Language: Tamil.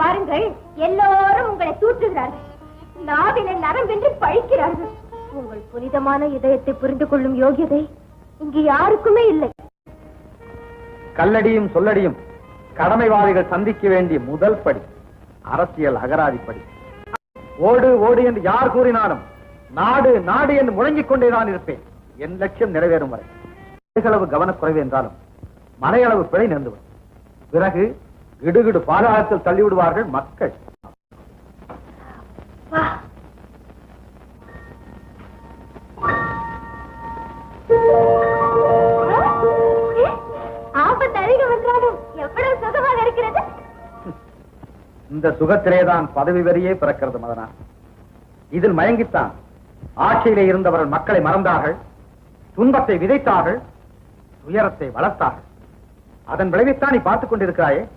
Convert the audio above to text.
பாருங்கள் எல்லோரும் உங்களை தூற்றுகிறார்கள். நாவில நரம்பென்று பழிக்கிறார்கள். உங்கள் புனிதமான இதயத்தை புரிந்து கொள்ளும் யோகியதை இங்கு யாருக்குமே இல்லை. கல்லடியும் சொல்லடியும் கடமைவாதிகள் சந்திக்க வேண்டிய முதல் படி அரசியல் அகராதிப்படி. ஓடு ஓடு என்று யார் கூறினாலும் நாடு நாடு என்று முழங்கிக் கொண்டே கொண்டேதான் இருப்பேன். என் லட்சியம் நிறைவேறும் வரை. அதிகளவு கவனக்குறைவு என்றாலும் மலையளவு பிழை நேர்ந்துவிடும். பிறகு இடுகிடு பாதாளத்தில் தள்ளிவிடுவார்கள் மக்கள். இந்த சுகத்திலேதான் பதவி வரியே பிறக்கிறது மதனா. இதில் மயங்கித்தான். ஆட்சியிலே இருந்தவர்கள் மக்களை மறந்தார்கள். துன்பத்தை விதைத்தார்கள். துயரத்தை வளர்த்தார்கள். அதன் விளைவைத்தான் நீ பார்த்துக் கொண்டிருக்கிறாயே.